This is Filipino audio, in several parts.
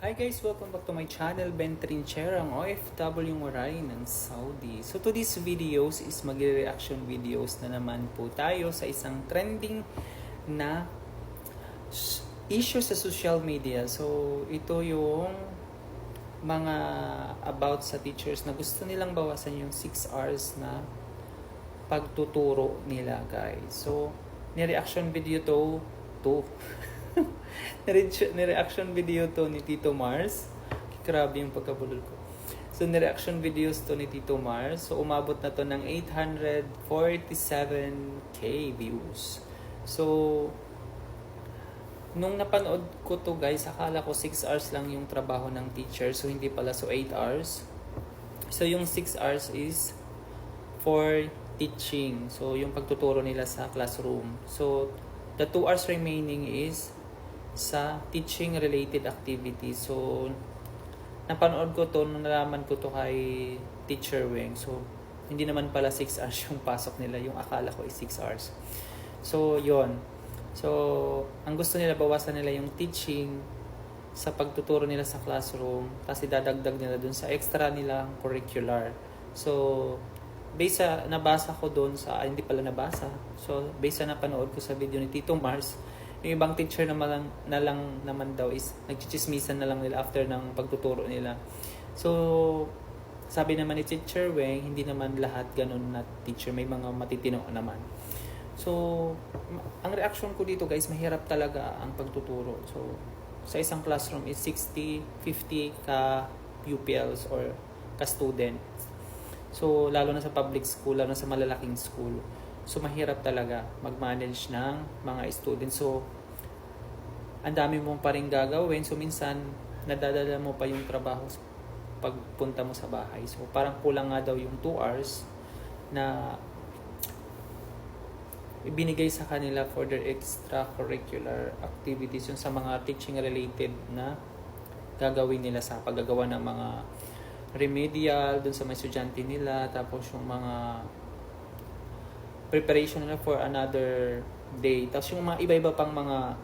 Hi guys, welcome back to my channel, Ben Trincher, ang OFW Waray ng Saudi. So to this videos is magre-reaction videos na naman po tayo sa isang trending na issue sa social media. So ito yung mga about sa teachers na gusto nilang bawasan yung 6 hours na pagtuturo nila guys. So ni-reaction video to to Ni-reaction video to ni Tito Mars. Grabe yung pagkabulol ko. So, ni-reaction videos to ni Tito Mars. So, umabot na to ng 847k views. So, nung napanood ko to guys, akala ko 6 hours lang yung trabaho ng teacher. So, hindi pala. So, 8 hours. So, yung 6 hours is for teaching. So, yung pagtuturo nila sa classroom. So, the 2 hours remaining is sa teaching related activities. So, napanood ko to, nung nalaman ko to kay Teacher Weng. So, hindi naman pala 6 hours yung pasok nila. Yung akala ko is 6 hours. So, yon So, ang gusto nila, bawasan nila yung teaching sa pagtuturo nila sa classroom. Tapos idadagdag nila dun sa extra nilang curricular. So, based sa nabasa ko doon sa, ah, hindi pala nabasa. So, based sa napanood ko sa video ni Tito Mars, yung ibang teacher naman lang, na lang naman daw is nagchichismisan na lang nila after ng pagtuturo nila. So, sabi naman ni Teacher Weng, hindi naman lahat ganun na teacher. May mga matitino naman. So, ang reaction ko dito guys, mahirap talaga ang pagtuturo. So, sa isang classroom is 60, 50 ka pupils or ka student. So, lalo na sa public school, lalo na sa malalaking school. So, mahirap talaga mag-manage ng mga students. So, ang dami mong pa rin gagawin. So, minsan, nadadala mo pa yung trabaho pagpunta mo sa bahay. So, parang kulang nga daw yung 2 hours na ibinigay sa kanila for their extracurricular activities yung sa mga teaching related na gagawin nila sa paggagawa ng mga remedial dun sa mga estudyante nila tapos yung mga preparation nila for another day. Tapos yung mga iba-iba pang mga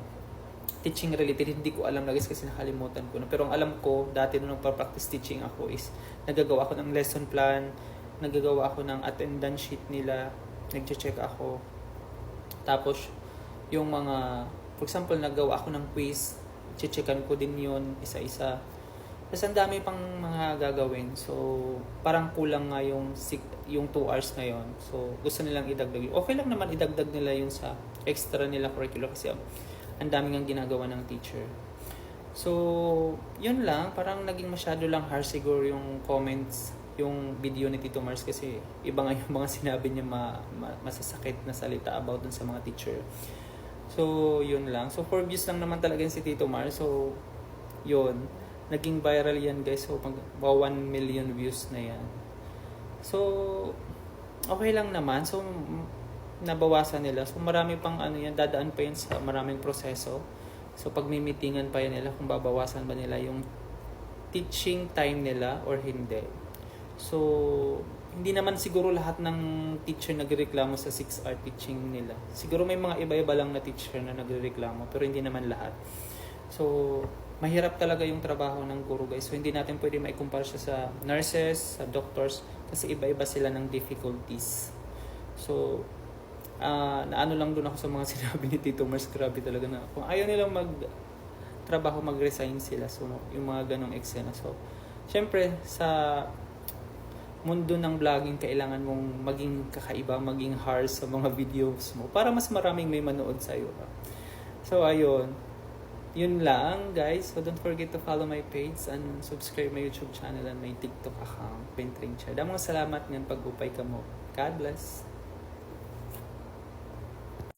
teaching related hindi ko alam na guys kasi nakalimutan ko na. Pero ang alam ko dati nung nagpa-practice teaching ako is nagagawa ako ng lesson plan nagagawa ako ng attendance sheet nila nagche-check ako. Tapos, yung mga, for example, nagawa ako ng quiz, checkan ko din yun isa-isa. Tapos ang dami pang mga gagawin. So, parang kulang nga yung, sig- yung 2 hours na yun. So, gusto nilang idagdag. Okay lang naman idagdag nila yung sa extra nila curricular kasi ang dami nga ginagawa ng teacher. So, yun lang. Parang naging masyado lang harsh siguro yung comments yung video ni Tito Mars kasi iba nga yung mga sinabi niya ma, ma- masasakit na salita about dun sa mga teacher. So, yun lang. So, for views lang naman talaga si Tito Mars. So, yun. Naging viral yan guys. So, mag 1 million views na yan. So, okay lang naman. So, nabawasan nila. So, marami pang ano yan. Dadaan pa yan sa maraming proseso. So, pag may meetingan pa yan nila kung babawasan ba nila yung teaching time nila or hindi. So, hindi naman siguro lahat ng teacher nagreklamo sa 6-hour teaching nila. Siguro may mga iba-iba lang na teacher na nagreklamo, pero hindi naman lahat. So, mahirap talaga yung trabaho ng guru guys. So, hindi natin pwede maikumpara siya sa nurses, sa doctors, kasi iba-iba sila ng difficulties. So, ah naano lang doon ako sa mga sinabi ni Tito Mars, grabe talaga na. Kung ayaw nilang mag trabaho, mag-resign sila. So, yung mga ganong eksena. So, syempre, sa mundo ng vlogging, kailangan mong maging kakaiba, maging harsh sa mga videos mo para mas maraming may manood sa'yo. So, ayun. Yun lang, guys. So, don't forget to follow my page and subscribe my YouTube channel and my TikTok account, Pentring Chat. Damang salamat ng pag-upay ka mo. God bless.